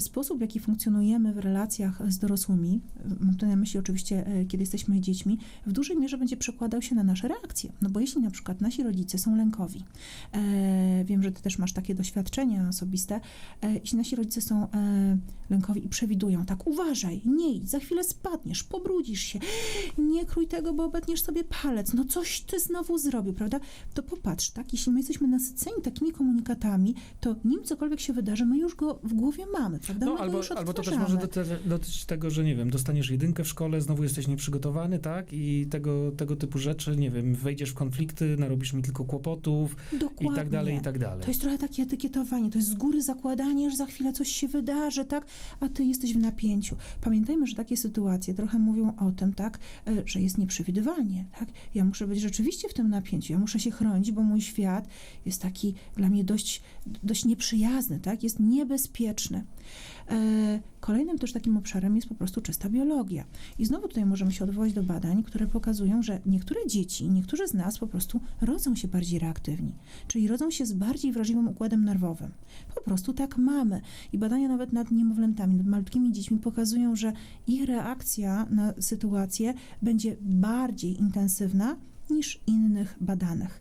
Sposób, w jaki funkcjonujemy w relacjach z dorosłymi, mam tu na myśli oczywiście, e, kiedy jesteśmy dziećmi, w dużej mierze będzie przekładał się na nasze reakcje. No bo jeśli na przykład nasi rodzice są lękowi, e, wiem, że ty też masz takie doświadczenia osobiste, e, jeśli nasi rodzice są e, lękowi i przewidują, tak uważaj, nie idź, za chwilę spadniesz, pobrudzisz się, nie krój tego, bo obetniesz sobie palec, no coś ty znowu zrobił, prawda? To popatrz, tak, jeśli my jesteśmy nasyceni takimi komunikatami, to nim cokolwiek się wydarzy, my już go w głowie mamy, prawda? No, go albo, albo to też może doty- dotyczyć tego, że nie wiem, dostaniesz jedynkę w szkole, znowu jesteś nieprzygotowany, tak? I tego, tego typu rzeczy, nie wiem, wejdziesz w konflikty, narobisz mi tylko kłopotów Dokładnie. i tak dalej, i tak dalej. To jest trochę takie etykietowanie, to jest z góry zakładanie, że za chwilę coś się wydarzy, tak? A ty jesteś w napięciu. Pamiętajmy, że takie sytuacje trochę mówią o tym, tak, e, że jest nieprzewidywalnie, tak? Ja muszę być rzeczywiście w tym napięciu, ja muszę się chronić, bo mój świat jest taki dla mnie dość, dość nieprzyjazny, tak? Jest niebezpieczny. E, Kolejnym też takim obszarem jest po prostu czysta biologia. I znowu tutaj możemy się odwołać do badań, które pokazują, że niektóre dzieci, niektórzy z nas po prostu rodzą się bardziej reaktywni, czyli rodzą się z bardziej wrażliwym układem nerwowym. Po prostu tak mamy. I badania nawet nad niemowlętami, nad malutkimi dziećmi pokazują, że ich reakcja na sytuację będzie bardziej intensywna niż innych badanych.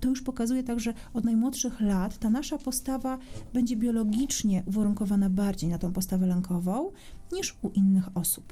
To już pokazuje tak, że od najmłodszych lat ta nasza postawa będzie biologicznie uwarunkowana bardziej na tą postawę lękową niż u innych osób.